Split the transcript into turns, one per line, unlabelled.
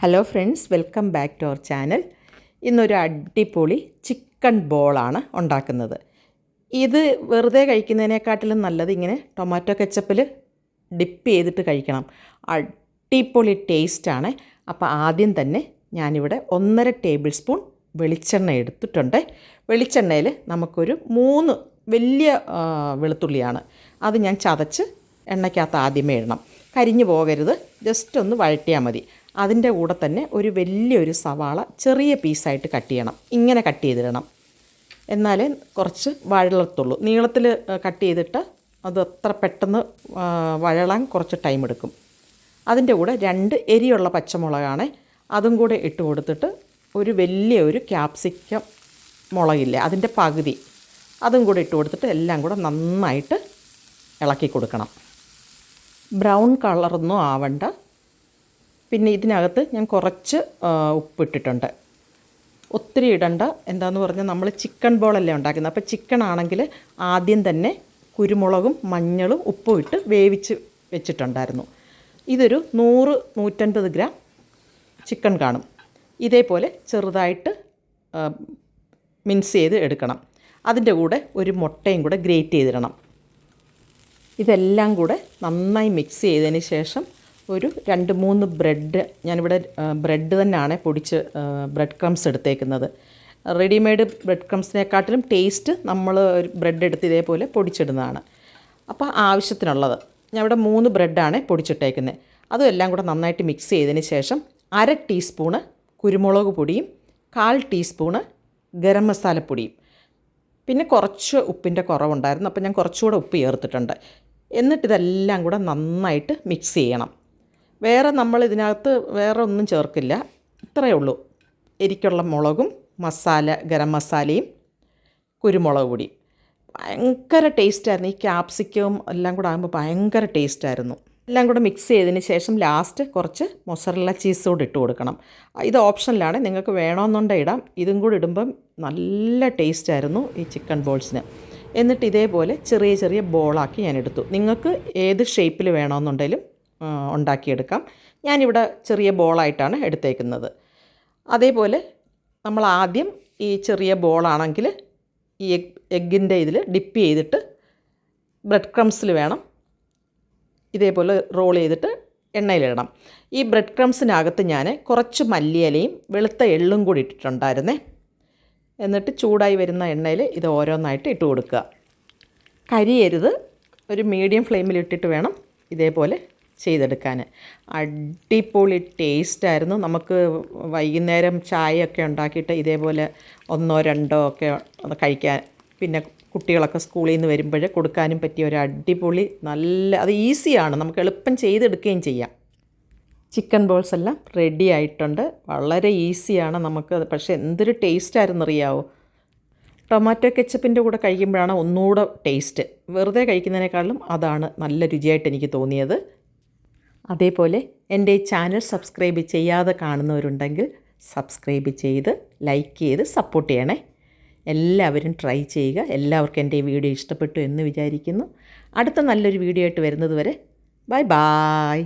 Hello friends welcome back to our channel ഇന്നൊരു അടിപൊളി chicken ബോളാണ് ഉണ്ടാക്കുന്നത്. ഇത് വെറുതെ കഴിക്കുന്നതിനെക്കാട്ടിലും നല്ലത് ഇങ്ങനെ ടൊമാറ്റോ കെച്ചപ്പിൽ ഡിപ്പ് ചെയ്തിട്ട് കഴിക്കണം. അടിപൊളി ടേസ്റ്റാണ് അപ്പോൾ ആദ്യം തന്നെ ഞാനിവിടെ ഒന്നര ടേബിൾ സ്പൂൺ വെളിച്ചെണ്ണ എടുത്തിട്ടുണ്ട്. വെളിച്ചെണ്ണയിൽ നമുക്കൊരു മൂന്ന് വലിയ വെളുത്തുള്ളിയാണ്. അത് ഞാൻ ചതച്ച് എണ്ണയ്ക്കകത്ത് ആദ്യമേ ഇടണം. കരിഞ്ഞു പോകരുത്. ജസ്റ്റ് ഒന്ന് വഴറ്റിയാൽ മതി. അതിന്റെ കൂടെ തന്നെ ഒരു വലിയൊരു സവാള ചെറിയ പീസായിട്ട് കട്ട് ചെയ്യണം. ഇങ്ങനെ കട്ട് ചെയ്തിടണം. എന്നാലേ കുറച്ച് വഴളത്തുള്ളൂ. നീളത്തിൽ കട്ട് ചെയ്തിട്ട് അത് അത്ര പെട്ടെന്ന് വഴളാൻ കുറച്ച് ടൈം എടുക്കും. അതിന്റെ കൂടെ രണ്ട് എരിയുള്ള പച്ചമുളകാണ്. അതും കൂടെ ഇട്ട് കൊടുത്തിട്ട് ഒരു വലിയ ഒരു ക്യാപ്സിക്കം മുളകില്ലേ അതിന്റെ പകുതി. അതും കൂടെ ഇട്ട് കൊടുത്തിട്ട് എല്ലാം കൂടെ നന്നായിട്ട് ഇളക്കി കൊടുക്കണം. ബ്രൗൺ കളറൊന്നും ആവണ്ട. പിന്നെ ഇതിനകത്ത് ഞാൻ കുറച്ച് ഉപ്പിട്ടിട്ടുണ്ട്. ഒത്തിരി ഇടണ്ട. എന്താന്ന് പറഞ്ഞാൽ നമ്മൾ ചിക്കൻ ബോളല്ലേ ഉണ്ടാക്കുന്നത്. അപ്പോൾ ചിക്കൻ ആണെങ്കിൽ ആദ്യം തന്നെ കുരുമുളകും മഞ്ഞളും ഉപ്പും ഇട്ട് വേവിച്ച് വെച്ചിട്ടുണ്ടായിരുന്നു. ഇതൊരു നൂറ് നൂറ്റൻപത് ഗ്രാം ചിക്കൻ കാണും. ഇതേപോലെ ചെറുതായിട്ട് മിൻസ് ചെയ്ത് എടുക്കണം. അതിന്റെ കൂടെ ഒരു മുട്ടയും കൂടെ ഗ്രേറ്റ് ചെയ്തിടണം. ഇതെല്ലാം കൂടെ നന്നായി മിക്സ് ചെയ്തതിന് ശേഷം ഒരു രണ്ട് മൂന്ന് ബ്രെഡ് ഞാനിവിടെ ബ്രെഡ് തന്നെയാണ് പൊടിച്ച് ബ്രെഡ് ക്രംസ് എടുത്തേക്കുന്നത്. റെഡിമെയ്ഡ് ബ്രെഡ് ക്രംസിനെക്കാട്ടിലും ടേസ്റ്റ് നമ്മൾ ഒരു ബ്രെഡ് എടുത്ത് ഇതേപോലെ പൊടിച്ചിടുന്നതാണ്. അപ്പോൾ ആവശ്യത്തിനുള്ളത്. ഞാൻ ഇവിടെ മൂന്ന് ബ്രെഡാണ് പൊടിച്ചിട്ടേക്കുന്നത്. അതും എല്ലാം കൂടെ നന്നായിട്ട് മിക്സ് ചെയ്തതിന് ശേഷം അര ടീസ്പൂണ് കുരുമുളക് പൊടിയും കാൽ ടീസ്പൂണ് ഗരം മസാലപ്പൊടിയും പിന്നെ കുറച്ച് ഉപ്പിന്റെ കുറവുണ്ടായിരുന്നു. അപ്പോൾ ഞാൻ കുറച്ചുകൂടെ ഉപ്പ് ചേർത്തിട്ടുണ്ട്. എന്നിട്ട് ഇതെല്ലാം കൂടെ നന്നായിട്ട് മിക്സ് ചെയ്യണം. വേറെ നമ്മൾ ഇതിനകത്ത് വേറെ ഒന്നും ചേർക്കില്ല. ഇത്രയേ ഉള്ളൂ. എരിക്കുള്ള മുളകും മസാല ഗരം മസാലയും കുരുമുളക് പൊടി. ഭയങ്കര ടേസ്റ്റായിരുന്നു ഈ ക്യാപ്സിക്കവും എല്ലാം കൂടെ ആകുമ്പോൾ ഭയങ്കര ടേസ്റ്റായിരുന്നു എല്ലാം കൂടെ മിക്സ് ചെയ്തതിന് ശേഷം ലാസ്റ്റ് കുറച്ച് മൊസറല്ല ചീസ് കൂടെ ഇട്ട് കൊടുക്കണം. ഇത് ഓപ്ഷനിലാണ് നിങ്ങൾക്ക് വേണമെന്നുണ്ടെങ്കിൽ ഇടാം. ഇതും കൂടി ഇടുമ്പം നല്ല ടേസ്റ്റായിരുന്നു ഈ ചിക്കൻ ബോൾസിന് എന്നിട്ട് ഇതേപോലെ ചെറിയ ചെറിയ ബോളാക്കി ഞാൻ എടുത്തു. നിങ്ങൾക്ക് ഏത് ഷേപ്പിൽ വേണമെന്നുണ്ടെങ്കിലും ഉണ്ടാക്കിയെടുക്കാം. ഞാനിവിടെ ചെറിയ ബോളായിട്ടാണ് എടുത്തേക്കുന്നത്. അതേപോലെ നമ്മൾ ആദ്യം ഈ ചെറിയ ബോളാണെങ്കിൽ ഈ എഗ് എഗ്ഗിന്റെ ഇതിൽ ഡിപ്പ് ചെയ്തിട്ട് ബ്രെഡ് ക്രംസിൽ വേണം. ഇതേപോലെ റോൾ ചെയ്തിട്ട് എണ്ണയിലിടണം. ഈ ബ്രെഡ് ക്രംസിനകത്ത് ഞാൻ കുറച്ച് മല്ലിയിലയും വെളുത്ത എള്ളും കൂടി ഇട്ടിട്ടുണ്ടായിരുന്നേ. എന്നിട്ട് ചൂടായി വരുന്ന എണ്ണയിൽ ഇത് ഓരോന്നായിട്ട് ഇട്ട് കൊടുക്കുക. കരിയരുത്. ഒരു മീഡിയം ഫ്ലെയിമിൽ ഇട്ടിട്ട് വേണം ഇതേപോലെ ചെയ്തെടുക്കാൻ. അടിപൊളി ടേസ്റ്റായിരുന്നു. നമുക്ക് വൈകുന്നേരം ചായയൊക്കെ ഉണ്ടാക്കിയിട്ട് ഇതേപോലെ ഒന്നോ രണ്ടോ ഒക്കെ കഴിക്കാൻ പിന്നെ കുട്ടികളൊക്കെ സ്കൂളിൽ നിന്ന് വരുമ്പോൾ കൊടുക്കാനും പറ്റിയ ഒരു അടിപൊളി നല്ല അത് ഈസിയാണ്. നമുക്ക് എളുപ്പം ചെയ്തെടുക്കുകയും ചെയ്യാം. ചിക്കൻ ബോൾസ് എല്ലാം റെഡി ആയിട്ടുണ്ട്. വളരെ ഈസിയാണ് നമുക്ക്. പക്ഷേ എന്തൊരു ടേസ്റ്റായിരുന്നു അറിയാവോ ടൊമാറ്റോ കെച്ചപ്പിന്റെ കൂടെ കഴിക്കുമ്പോഴാണ് ഒന്നുകൂടെ ടേസ്റ്റ്. വെറുതെ കഴിക്കുന്നതിനേക്കാളും അതാണ് നല്ല രുചിയായിട്ട് എനിക്ക് തോന്നിയത്. അതേപോലെ എന്റെ ചാനൽ സബ്സ്ക്രൈബ് ചെയ്യാതെ കാണുന്നവരുണ്ടെങ്കിൽ സബ്സ്ക്രൈബ് ചെയ്ത് ലൈക്ക് ചെയ്ത് സപ്പോർട്ട് ചെയ്യണേ. എല്ലാവരും ട്രൈ ചെയ്യുക. എല്ലാവർക്കും എന്റെ ഈ വീഡിയോ ഇഷ്ടപ്പെട്ടു എന്ന് വിചാരിക്കുന്നു. അടുത്ത നല്ലൊരു വീഡിയോ ആയിട്ട് വരുന്നത് വരെ ബൈ ബായ്